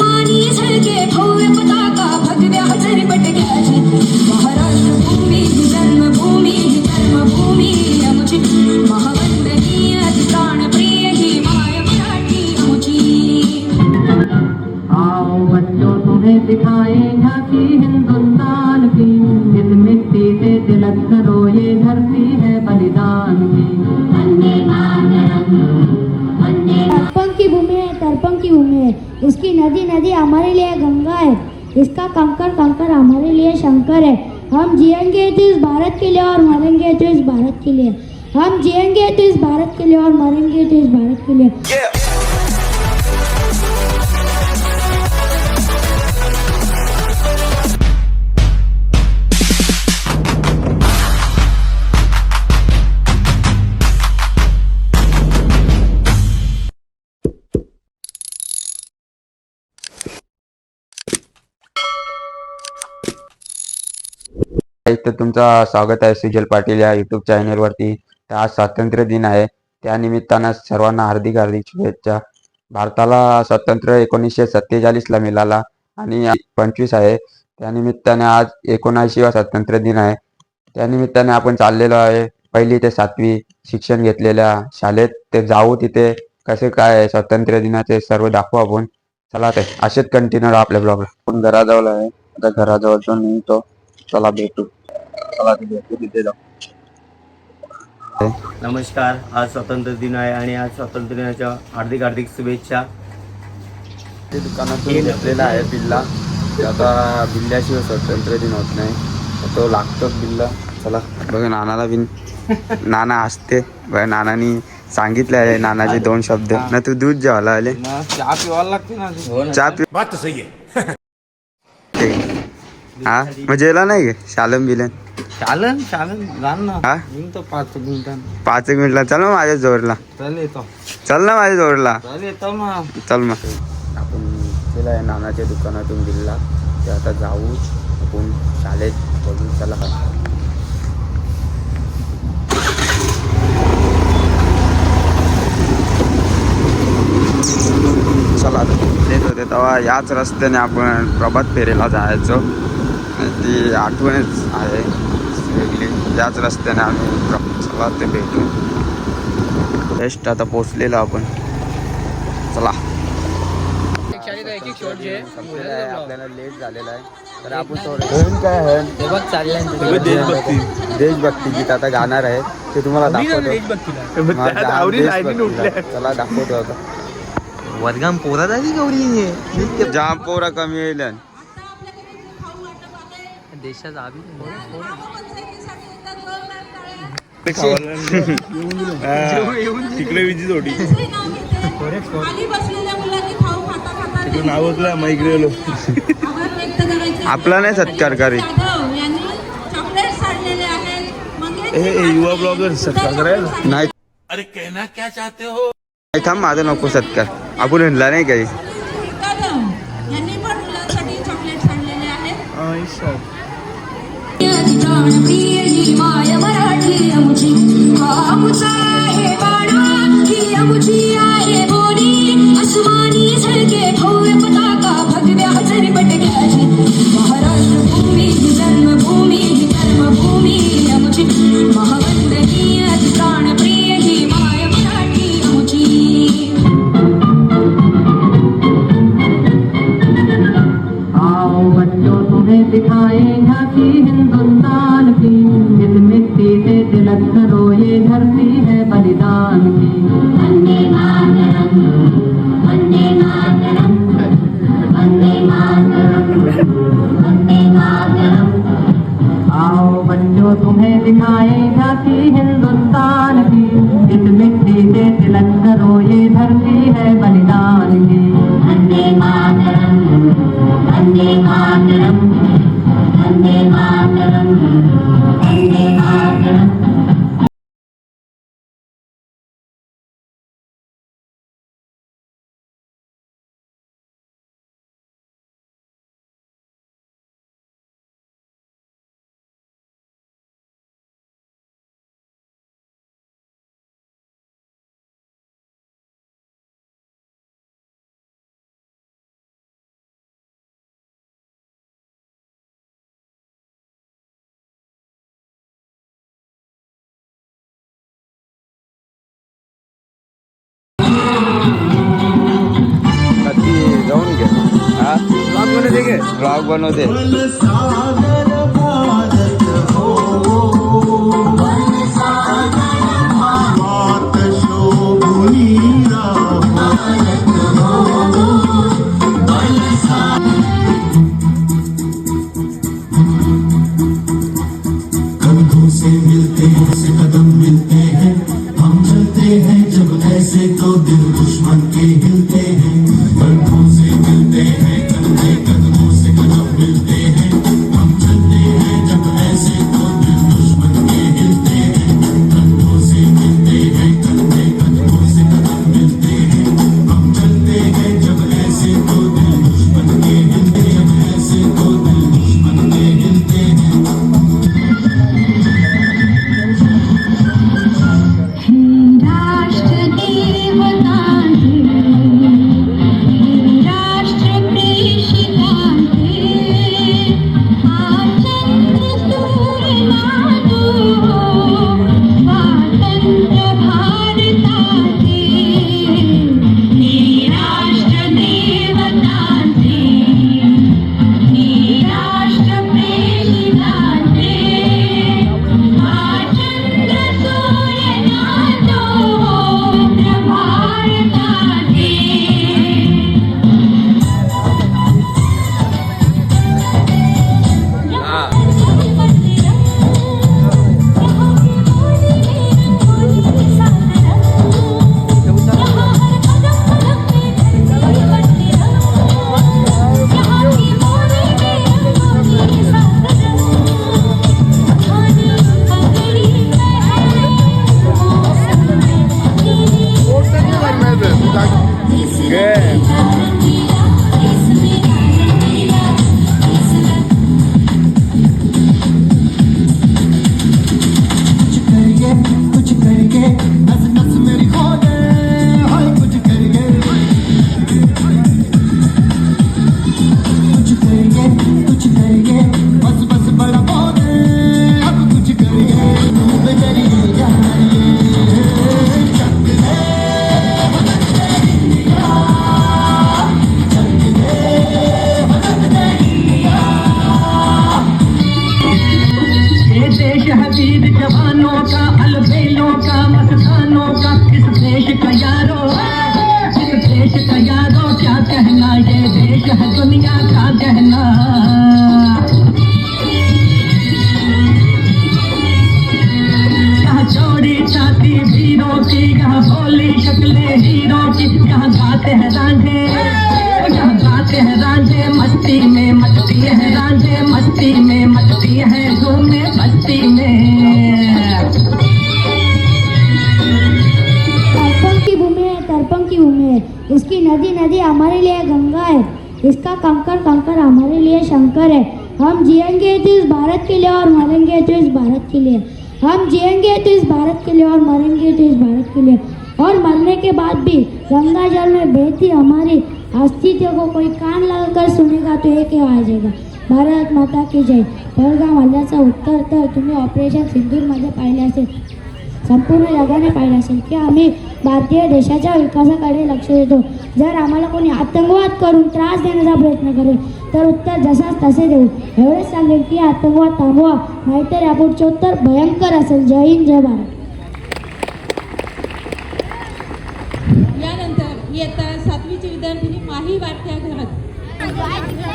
want कंकर कंकर हमारे लिए शंकर है। हम जिएंगे तो इस भारत के लिए और मरेंगे तो इस भारत के लिए। हम जिएंगे तो इस भारत के लिए और मरेंगे तो इस भारत के लिए। तर तुमचं स्वागत आहे सुजल पाटील या युट्यूब चॅनलवरती तर आज स्वातंत्र्य दिन आहे. त्यानिमित्तानं सर्वांना हार्दिक हार्दिक शुभेच्छा. भारताला स्वातंत्र्य एकोणीसशे सत्तेचाळीसला मिळाला आणि पंचवीस आहे. त्या निमित्ताने आज एकोणऐंशीवा स्वातंत्र्य दिन आहे. त्या निमित्ताने आपण चाललेलो आहे. पहिली ते सातवी शिक्षण घेतलेल्या शाळेत. ते जाऊ तिथे कसे काय आहे स्वातंत्र्य दिनाचे सर्व दाखवू आपण. चला ते असेच कंटिन्यू आपल्या ब्लॉगला आपण घराजवळ आहे. आता घराजवळ जाऊन निघतो. चला भेटू. तिथे नमस्कार आज स्वातंत्र्य दिन आहे आणि आज स्वातंत्र्य दिनाच्या हार्दिक हार्दिक शुभेच्छा. ते दुकानातून घेतलेला आहे बिल्ला. ते आता बिल्ल्याशिवाय स्वातंत्र्य दिन होत नाही. तो लागतोच बिल्ला. चला बघा नानाला बिन नाना हसते. बघा नानानी सांगितले आहे नानाचे दोन शब्द. ना तू दूध जेवायला आले? चहा पिवायला लागते ना चहा पि बात सही आहे. हा? मग जेला नाही गे? शालम बिलन. चालन चालन जाण ना. हा? पाच मिनिटां पाच एक मिनिटला चल मग माझ्या जोरला. चल येतो. चल ना माझ्या जोरला. चल येतो ना. चल मग. आपण केलं आहे नानाच्या दुकानातून बिल्ला ते आता जाऊ. आपण शाळेत बघू. चला. चला. येत होते तेव्हा याच रस्त्याने आपण प्रभात फेरीला जायचो. ती आठवणच आहे. वेगळी याच रस्त्याने आम्ही चला ते भेटू. बेस्ट आता पोचलेलो आपण. चला. आपल्याला लेट झालेला आहे. तर आपण थोडं काय आहे? देशभक्ती. गीत आता गाणार आहे. ते तुम्हाला दाखवतो. चला दाखवतो आता. वर्गाम पोरा झाली गौरी. जाम पोरा कमी येईल देशाचा आभी तिकडे विजी जोडी खाली बसलेल्या मुलांनी खाऊ खाता खाता तिकडे नावकला इकडे गेलो आपला नाही सत्कार हे हे युवा ब्लॉगर सत्कार करायला. नाही. अरे कहना क्या चाहते हो? नाही, थांब माझा नको सत्कार. आपण हिंडला नाही काही. कदम यांनी प्रिय माय मराठी आमची आमचा वंदे मातरम आओ बच्चों तुम्हें दिखा ब्लॉग बनवते घे ब्लॉग बनवते देश जवानों का, अलबेलों का, मस्तानों का, किस देश का यारो? इस देश का यारो? क्या कहना ये देश है दुनिया का कहना? चौड़ी छाती वीरों की यहाँ भोली शक्लें हीरों की यहाँ गाते हैं रांझे यहाँ हैं रांझे मस्ती में मस्ती है रांझे मस्ती में मस्ती है घूमे बस्ती में। है। इसकी नदी नदी हमारे लिए गंगा है। इसका कंकर कंकर हमारे लिए शंकर है। हम जिएँगे तो इस भारत के लिए और मरेंगे तो इस भारत के लिए। हम जिएँगे तो इस भारत के लिए और मरेंगे तो इस भारत के लिए। और मरने के बाद भी गंगा जल में बहती हमारी अस्तित्व को कोई कान लगाकर सुनेगा तो एक ही आवाज येगा भारत माता की जय। पहलगाम हल्ल्याचा उत्तर तर तुम्ही ऑपरेशन सिंधूरमध्ये पाहिले असेल. संपूर्ण जगाने पाहिलं असेल की आम्ही भारतीय देशाच्या विकासाकडे लक्ष देतो. जर आम्हाला कोणी आतंकवाद करून त्रास देण्याचा प्रयत्न करेल तर उत्तर जसाच तसे देऊ. एवढेच सांगेल की आतंकवाद थांबवा नाहीतर यापुढचे उत्तर भयंकर असेल. जय हिंद जय भारत. विद्यार्थिनी वाटत्या घरात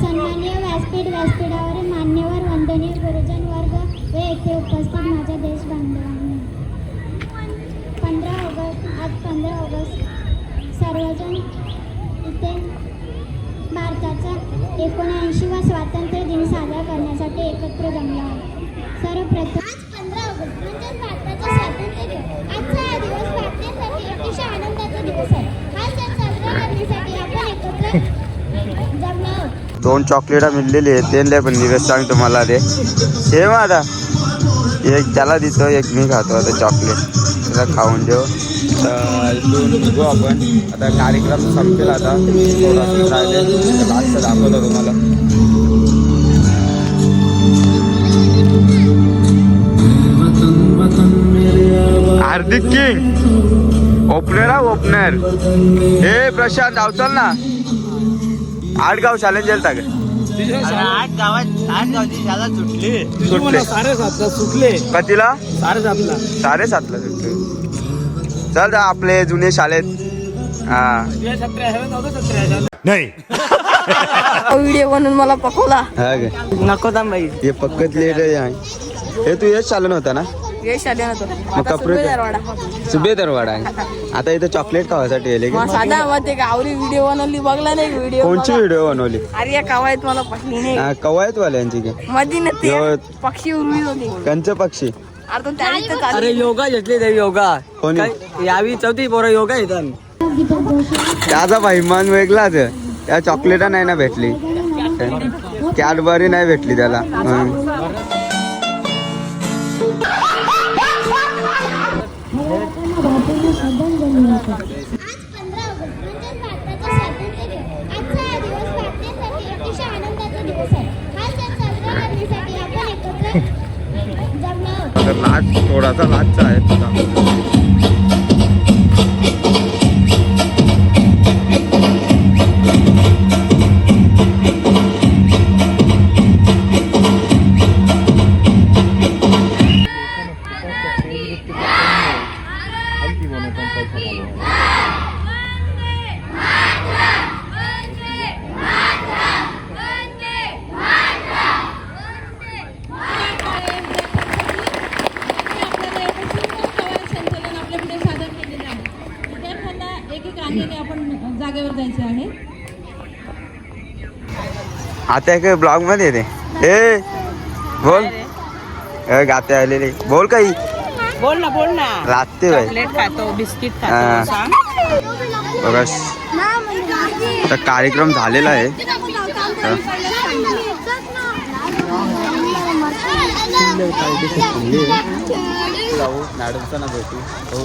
सन्मान्य व्यासपीठ व्यासपीठावरील मान्यवर वंदनीय गुरुजन वर्ग व येथे उपस्थित माझ्या देश बांधवांनी पंधरा ऑगस्ट आज पंधरा ऑगस्ट सर्वजण इथे भारताचा एकोणऐंशीवा स्वातंत्र्य दिन साजरा करण्यासाठी एकत्र जमला आहे. सर्वप्रथम आज पंधरा ऑगस्ट म्हणजे दोन चॉकलेटा मिळलेली आहे त्यांना पण निरस सांग तुम्हाला ते. हे आता. एक त्याला देतो एक मी खातो आता चॉकलेट त्याला खाऊन देऊ. तर आपण. आता कार्यक्रम संपेल आता. थोडासा राहिले. लास्ट दाखवतो तुम्हाला. हार्दिक किंग. ओपनर हा ओपनर. हे प्रशांत अवचल ना. आठ गाव चॅलेंजर का? आठ गावात आठ गावची शाळा सुटली. सुटले. साडेसातला सुटले. कतीला साडेसातला. साडेसातला सुटले. चल जा आपले जुने शाळेत हा. नाही. व्हिडिओ बनवून मला पकवला. हा काय नको थांब बाई. हे पक्कत लेट आहे. हे तू हेच चालू नव्हता ना? यश आले ना तो. कपडे आहे आता इथं चॉकलेट खावायसाठी येले मग साधा मग ते गावरी व्हिडिओ बनवली बघला नाही व्हिडिओ कोणची व्हिडिओ बनवली? अरे या कावायत मला पटली नाही. हा, कवायत वाल्यांची की? मधी ना ते यो- पक्षी उरली होती. कंच पक्षी. अरे तो त्या इथं चालू अरे योगा घेतली ते योगा. कोणी? काय यावी चौथी पोरं योगा येतात त्याचा महिमान वेगळाच आहे. त्या चॉकलेटा नाही ना भेटली. कॅडबरी नाही भेटली त्याला. हं. आज पंधरा ऑगस्ट म्हणजे भारताचा स्वातंत्र्य दिन आजचा आता एक ब्लॉगमध्ये येते ए बोल. ए, गाते आलेले. बोल काही. बोल ना बोल ना. लागते बाई. खातो बिस्किट. बघा कार्यक्रम झालेला आहे. मॅडमचा ना भेटू हो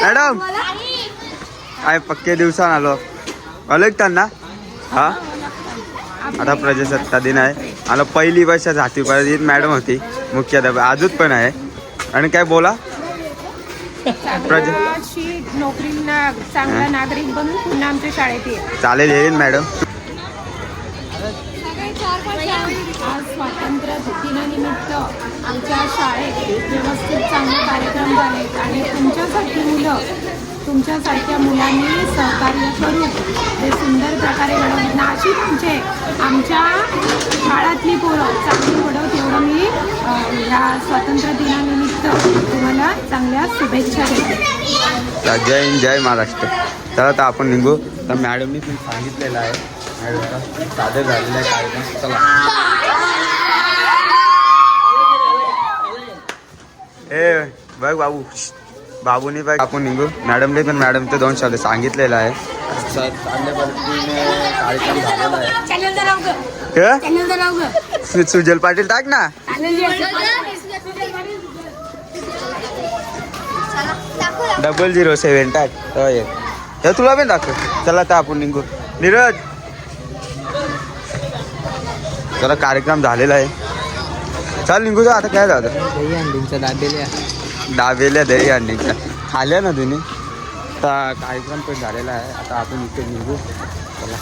मॅडम. काय पक्के दिवसान आलो. आलो एक त्यांना. हा? आता प्रजासत्ता दिन आहे. मला पहिली वर्षा जाती पाहिजे मॅडम होती. मुख्याध्यापक अजून पण आहे. आणि काय बोला? प्रजा नोकरीला चांगला नागरिक बनून पुन्हा आमच्या शाळेत ये. चालेल येईल मॅडम. आज स्वातंत्र्य दिनानिमित्त आमच्या शाळेत व्यवस्थित चांगले कार्यक्रम झाले आणि तुमच्यासाठी मुलं तुमच्यासारख्या मुलांनी सहकार्य करून ते सुंदर प्रकारे घडवले. ना अशी तुमचे आमच्या शाळातली पोरं चांगली घडवत एवढं मी ह्या स्वातंत्र्य दिनानिमित्त तुम्हाला चांगल्या शुभेच्छा देते. जय हिंद जय महाराष्ट्र. चला आता आपण निघू. तर मॅडमनी पण सांगितलेलं आहे. मॅडमचा साधं झालेलं आहे कार्यक्रम चला. ए बघ बाबू. बाबूनी बघ. आपण निघू. मॅडमने पण मॅडमचं दोन शब्द सांगितलेलं आहे. कार्यक्रम सुजल पाटील टाक ना. डबल झिरो सेवन टाक. येईल. हे तुला पण दाखव. चला आता आपण निघू. नीरज. चला कार्यक्रम झालेला आहे. चल निघू जा आता काय झालं? दही अंडींच्या दाबेल्या डाबेल्या दही अंडीच्या खाल्या ना तुम्ही? आता कार्यक्रम पण झालेला आहे. आता आपण इथे निघू. चला.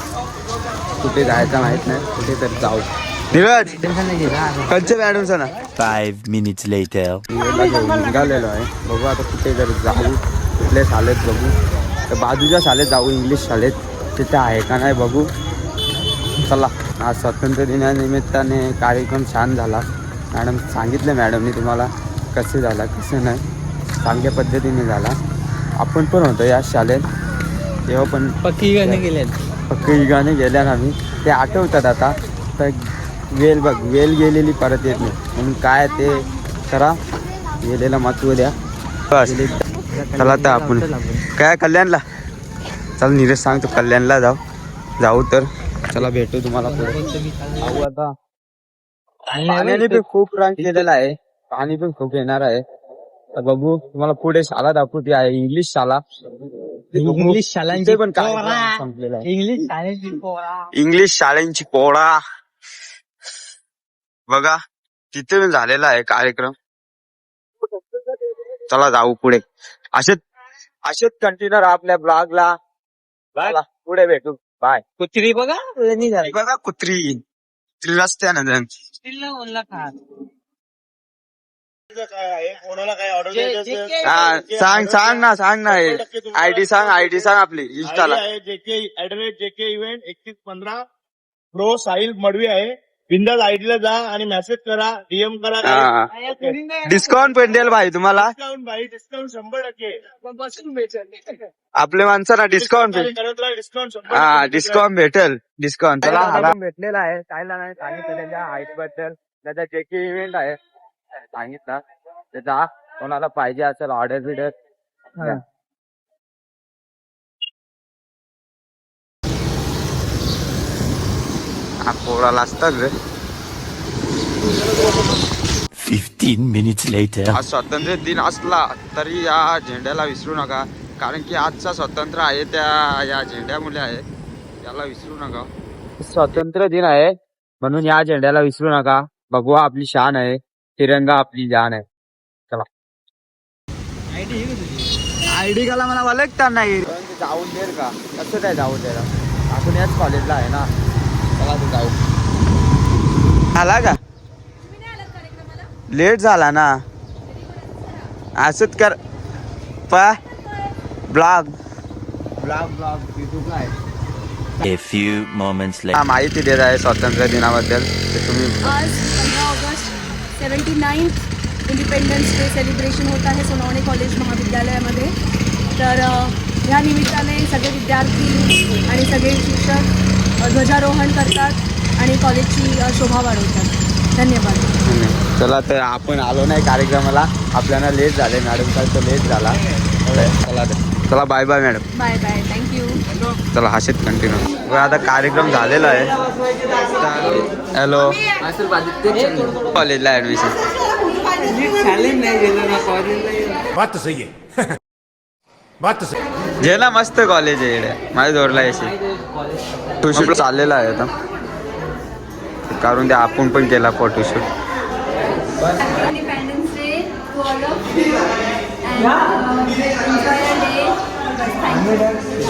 कुठे जायचं माहीत नाही. कुठे तर जाऊ. नीरज! कंचे मॅडमचं ना? Five minutes later. निवेदला घेऊन निघालेलो आहे. बघू आता कुठे जर जाऊ. कुठल्या शाळेत बघू. तर बाजूच्या शाळेत जाऊ इंग्लिश शाळेत. तिथे आहे का नाही बघू. चला. आज स्वातंत्र्य दिनानिमित्ताने कार्यक्रम छान झाला. मॅडम सांगितलं मॅडमनी तुम्हाला कसे झाला कसे नाही चांगल्या पद्धतीने झाला. आपण पण होतो या शाळेत. तेव्हा पण पक्की गाणे गेले. फक्त गाणे गेल्या ना आम्ही. ते आठवतात आता. तर वेल बघ वेल गेलेली परत येत नाही. म्हणून काय ते करा. गेलेला महत्त्व द्या. बस. चला आता आपण. काय कल्याणला? चल नीरज सांगतो. कल्याणला जाऊ. जाऊ तर. चला भेटू तुम्हाला पुढे. आता. पाण्याने पण खूप रांग केलेला आहे. पाणी पण खूप येणार आहे. तर बघू तुम्हाला पुढे शाळा दाखवू ती आहे इंग्लिश शाळा. इंग्लिश शाळांची पण काय पोरा. संपलेला आहे. इंग्लिश शाळेची पोरा. इंग्लिश शाळेंची पोळा बघा तिथे पण झालेला आहे कार्यक्रम. चला जाऊ पुढे. असेच असेच कंटिन्यू आपल्या ब्लॉगला चला, पुढे भेटू. बाय कुत्री बघा नाही झाली बघा कुत्री. कुत्री रस्त्यानं त्यांची स्टीलला बोलला खा ऑर्डर हा, सांग सांग ना सांग ना आयडी सांग आयडी सांग आपली इंस्टाला आहे जेके ऍड्रेस जेके इव्हेंट एकतीस पंधरा प्रो साहिल मडवी आहे. बिंदास आयडीला जा आणि मेसेज करा डीएम करा. डिस्काउंट पण देईल भाई तुम्हाला. डिस्काउंट भाई डिस्काउंट शंभर टक्के. आपल्या माणसांना डिस्काउंट डिस्काउंट शंभर हा टक्के डिस्काउंट भेटेल. डिस्काउंट चला हा भेटलेला आहे. कायला नाही सांगितलं त्याच्या हाईटबद्दल. त्याचा जे काही इव्हेंट आहे. सांगितलं. त्याचा कोणाला पाहिजे असेल ऑर्डर बिडर. हा पोराला असतात रे 15 minutes later. आज स्वातंत्र्य दिन असला तरी या झेंड्याला विसरू नका. कारण की आजचा स्वातंत्र्य आहे त्या या झेंड्यामुळे आहे. त्याला विसरू नका. स्वातंत्र्य दिन आहे म्हणून या झेंड्याला विसरू नका. भगवा आपली शान आहे तिरंगा आपली जान आहे. चला. आयडी काला मला ओळखता नाही. जाऊन देईल का? कसं काय जाऊन द्यायला आपण याच कॉलेजला आहे ना. चला तू जाऊ. आला का? लेट झाला ना. असंच कर. पा. ब्लॉग. ब्लॉग ब्लॉग युट्यूबला आहे. A few moments later. हा माहिती देत आहे स्वातंत्र्य दिनाबद्दल. ते तुम्ही आज पंद्रह August seventy ninth Independence Day celebration होत आहे सोनवणे कॉलेज महाविद्यालयामध्ये. तर ह्या निमित्ताने सगळे विद्यार्थी आणि सगळे शिक्षक ध्वजारोहण करतात आणि कॉलेजची शोभा वाढवतात. धन्यवाद. चला तर आपण आलो नाही कार्यक्रमाला. आपल्याला लेट झाले मॅडम तर लेट झाला. चला तर. चला bye bye madam. Bye bye thank you चला हसेत कंटिन्यू आता कार्यक्रम झालेला आहे. हॅलो कॉलेजला ऍडमिशन बात तो सही है। बात तो सही। जे ना मस्त कॉलेज आहे माझ्या जोडला यायची फोटोशूट चाललेला आहे आता. कारण ते आपण पण केला photoshoot.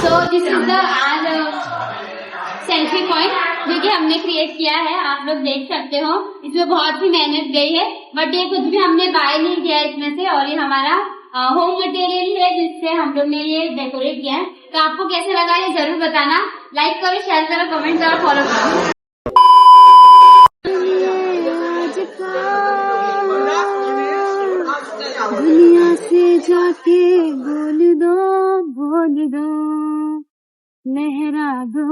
So this is the आज सेल्फी पॉइंट जो कि हमने क्रिएट किया है आप लोग देख सकते हो। इसमें बहुत ही मेहनत गई है बट ये कुछ भी हमने बाय नहीं किया इसमें से और ये हमारा होम मटेरियल है जिससे हम लोग ने ये डेकोरेट किया है। तो आपको कैसे लगा ये ज़रूर बताना। लाइक करो शेयर करो कमेंट करो फॉलो करो। दुनिया से जाके बोल दो बोल दो। लहरा दो,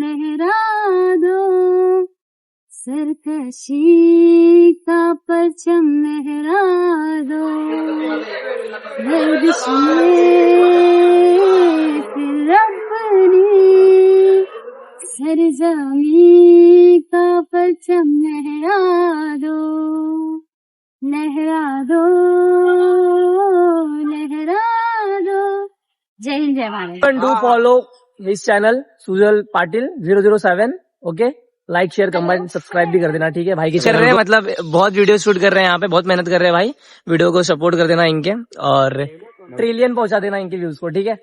लहरा सरकशी का परचम लहरा दो। गर्दिश में फिर अपनी सरजमी का परचम लहरा दो। लहरा दो लहरा दो। जय हिंद जय Bharat. Do follow his channel Sujal Patil zero zero seven okay like share comment subscribe भी कर देना ठीक है? भाई की कर रहे हैं मतलब बहुत वीडियो शूट कर रहे हैं यहाँ पे बहुत मेहनत कर रहे हैं भाई। वीडियो को सपोर्ट कर देना इनके और ट्रिलियन पहुँचा देना इनके व्यूज़ को ठीक है?